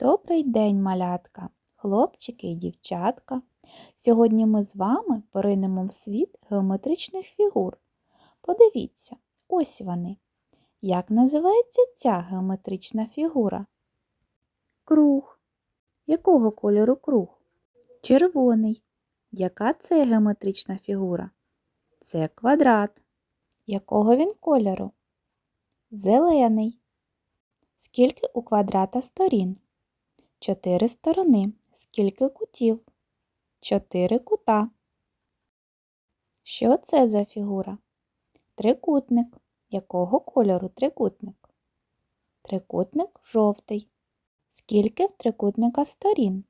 Добрий день, малятка, хлопчики і дівчатка. Сьогодні ми з вами поринемо в світ геометричних фігур. Подивіться, ось вони. Як називається ця геометрична фігура? Круг. Якого кольору круг? Червоний. Яка це геометрична фігура? Це квадрат. Якого він кольору? Зелений. Скільки у квадрата сторін? Чотири сторони. Скільки кутів? Чотири кута. Що це за фігура? Трикутник. Якого кольору трикутник? Трикутник жовтий. Скільки в трикутника сторін?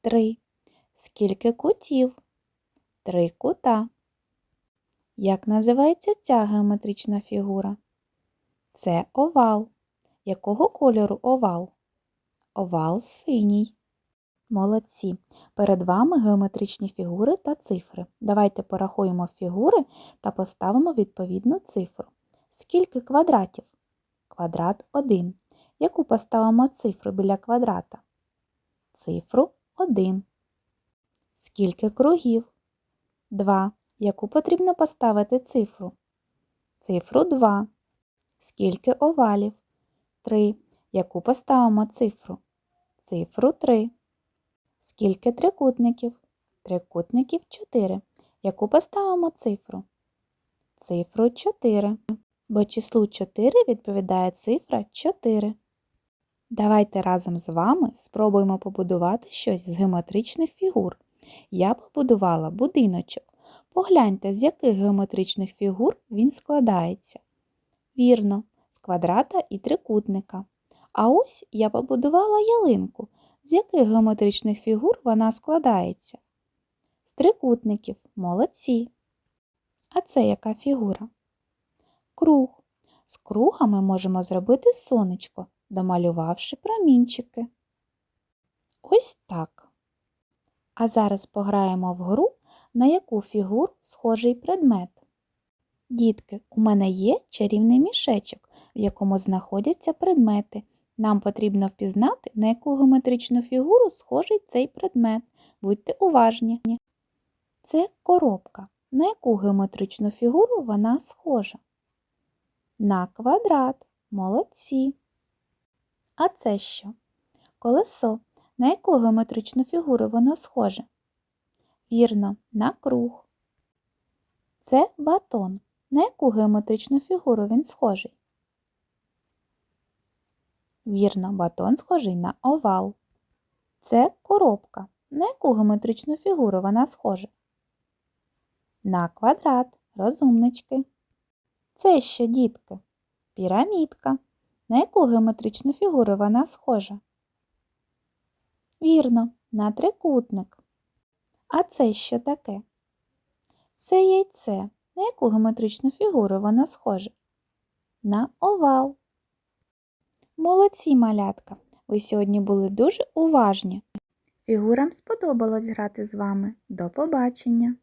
Три. Скільки кутів? Три кута. Як називається ця геометрична фігура? Це овал. Якого кольору овал? Овал синій. Молодці. Перед вами геометричні фігури та цифри. Давайте порахуємо фігури та поставимо відповідну цифру. Скільки квадратів? Квадрат 1. Яку поставимо цифру біля квадрата? Цифру 1. Скільки кругів? 2. Яку потрібно поставити цифру? Цифру 2. Скільки овалів? 3. Яку поставимо цифру? Цифру 3. Скільки трикутників? Трикутників 4. Яку поставимо цифру? Цифру 4. Бо числу 4 відповідає цифра 4. Давайте разом з вами спробуємо побудувати щось з геометричних фігур. Я побудувала будиночок. Погляньте, з яких геометричних фігур він складається. Вірно, з квадрата і трикутника. А ось я побудувала ялинку. З яких геометричних фігур вона складається? З трикутників молодці. А це яка фігура? Круг. З круга ми можемо зробити сонечко, домалювавши промінчики. Ось так. А зараз пограємо в гру, на яку фігуру схожий предмет. Дітки, у мене є чарівний мішечок, в якому знаходяться предмети. Нам потрібно впізнати, на яку геометричну фігуру схожий цей предмет. Будьте уважні. Це коробка. На яку геометричну фігуру вона схожа? На квадрат. Молодці. А це що? Колесо. На яку геометричну фігуру воно схоже? Вірно, на круг. Це батон. На яку геометричну фігуру він схожий? Вірно, батон схожий на овал. Це коробка. На яку геометричну фігуру вона схожа? На квадрат. Розумнички. Це що, дітки? Пірамідка. На яку геометричну фігуру вона схожа? Вірно, на трикутник. А це що таке? Це яйце. На яку геометричну фігуру воно схоже? На овал. Молодці малятка! Ви сьогодні були дуже уважні. Фігурам сподобалось грати з вами. До побачення!